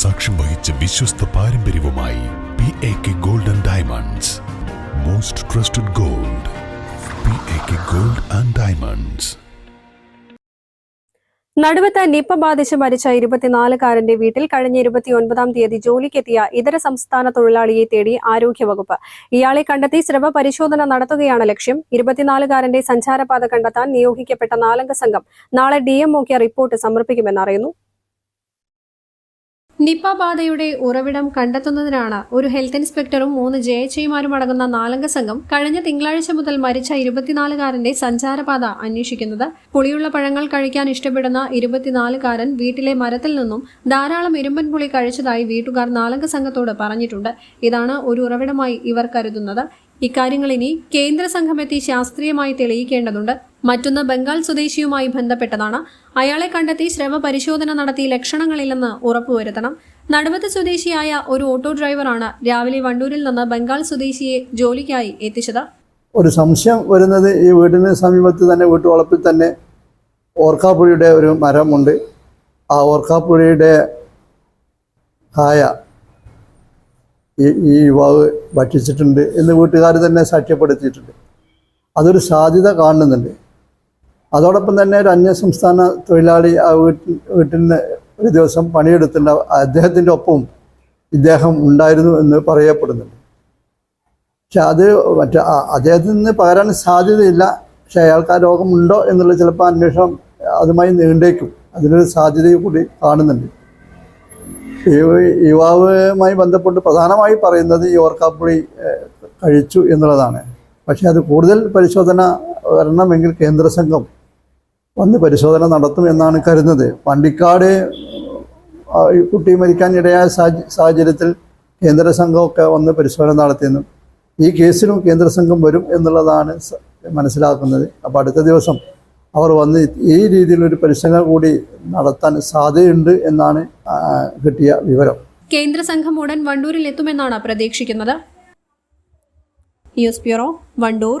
സാക്ഷ്യം വഹിച്ച വിശ്വസ്ത പാരമ്പര്യവുമായി P A K gold and diamonds most trusted gold P A K gold and diamonds Naduvath Nipah ബാധിച്ച് മരിച്ച ഇരുപത്തിനാലുകാരന്റെ വീട്ടിൽ കഴിഞ്ഞ ഇരുപത്തിയൊൻപതാം തീയതി ജോലിക്കെത്തിയ ഇതര സംസ്ഥാന തൊഴിലാളിയെ തേടി ആരോഗ്യവകുപ്പ്. ഇയാളെ കണ്ടെത്തി സ്രവ പരിശോധന നടത്തുകയാണ് ലക്ഷ്യം. ഇരുപത്തിനാലുകാരന്റെ സഞ്ചാരപാത കണ്ടെത്താൻ നിയോഗിക്കപ്പെട്ട നാലംഗ സംഘം നാളെ ഡിഎംഒക്ക് റിപ്പോർട്ട് സമർപ്പിക്കുമെന്ന് നിപ്പ ബാധയുടെ ഉറവിടം കണ്ടെത്തുന്നതിനാണ് ഒരു ഹെൽത്ത് ഇൻസ്പെക്ടറും മൂന്ന് ജെ ജെഎച്ച്ഐമാരും അടങ്ങുന്ന നാലംഗ സംഘം കഴിഞ്ഞ തിങ്കളാഴ്ച മുതൽ മരിച്ച ഇരുപത്തിനാലുകാരന്റെ സഞ്ചാരപാത അന്വേഷിക്കുന്നത്. പുളിയുള്ള പഴങ്ങൾ കഴിക്കാൻ ഇഷ്ടപ്പെടുന്ന ഇരുപത്തിനാലുകാരൻ വീട്ടിലെ മരത്തിൽ നിന്നും ധാരാളം ഇരുമ്പൻ പുളി കഴിച്ചതായി വീട്ടുകാർ നാലംഗ സംഘത്തോട് പറഞ്ഞിട്ടുണ്ട്. ഇതാണ് ഒരു ഉറവിടമായി ഇവർ കരുതുന്നത്. ഇക്കാര്യങ്ങൾ ഇനി കേന്ദ്ര സംഘമെത്തി ശാസ്ത്രീയമായി തെളിയിക്കേണ്ടതുണ്ട്. മറ്റൊന്ന് ബംഗാൾ സ്വദേശിയുമായി ബന്ധപ്പെട്ടതാണ്. അയാളെ കണ്ടെത്തി ശ്രവ പരിശോധന നടത്തി ലക്ഷണങ്ങളില്ലെന്ന് ഉറപ്പുവരുത്തണം. നടുവത്ത് സ്വദേശിയായ ഒരു ഓട്ടോ ഡ്രൈവറാണ് രാവിലെ വണ്ടൂരിൽ നിന്ന് ബംഗാൾ സ്വദേശിയെ ജോലിക്കായി എത്തിച്ചത്. ഒരു സംശയം വരുന്നത് ഈ വീടിന് സമീപത്ത് തന്നെ വീട്ടുവളപ്പിൽ തന്നെ ഓർക്കാപ്പുഴയുടെ ഒരു മരമുണ്ട്. ആ ഓർക്കാപ്പുഴയുടെ കായ ഈ ഈ യുവാവ് ഭക്ഷിച്ചിട്ടുണ്ട് എന്ന് വീട്ടുകാർ തന്നെ സാക്ഷ്യപ്പെടുത്തിയിട്ടുണ്ട്. അതൊരു സാധ്യത കാണുന്നുണ്ട്. അതോടൊപ്പം തന്നെ ഒരു അന്യസംസ്ഥാന തൊഴിലാളി ആ വീട്ടിൽ വീട്ടിൽ നിന്ന് ഒരു ദിവസം പണിയെടുത്തിട്ടുണ്ട് അദ്ദേഹത്തിന്റെ ഒപ്പവും ഇദ്ദേഹം ഉണ്ടായിരുന്നു എന്ന് പറയപ്പെടുന്നുണ്ട്. പക്ഷെ അത് മറ്റേ അദ്ദേഹത്തിൽ നിന്ന് പകരാൻ സാധ്യതയില്ല. പക്ഷെ അയാൾക്ക് ആ രോഗമുണ്ടോ എന്നുള്ള ചിലപ്പോൾ അന്വേഷണം അതുമായി നീണ്ടേക്കും. അതിനൊരു സാധ്യത കൂടി കാണുന്നുണ്ട്. യുവാവുമായി ബന്ധപ്പെട്ട് പ്രധാനമായി പറയുന്നത് ഈ ഓർക്കാപ്പുളി കഴിച്ചു എന്നുള്ളതാണ്. പക്ഷേ അത് കൂടുതൽ പരിശോധന വരണമെങ്കിൽ കേന്ദ്ര സംഘം വന്ന് പരിശോധന നടത്തും എന്നാണ് കരുതുന്നത്. പണ്ടിക്കാട് കുട്ടി മരിക്കാൻ ഇടയായ സാഹചര്യത്തിൽ കേന്ദ്ര സംഘമൊക്കെ വന്ന് പരിശോധന നടത്തിയെന്നും ഈ കേസിലും കേന്ദ്ര സംഘം വരും എന്നുള്ളതാണ് മനസ്സിലാക്കുന്നത്. അപ്പോൾ അടുത്ത ദിവസം അവർ വന്ന് ഈ രീതിയിലൊരു പരിശോധന കൂടി നടത്താൻ സാധ്യതയുണ്ട് എന്നാണ് കിട്ടിയ വിവരം. കേന്ദ്ര സംഘം ഉടൻ വണ്ടൂരിൽ എത്തുമെന്നാണ് പ്രതീക്ഷിക്കുന്നത്. News bureau Wandoor.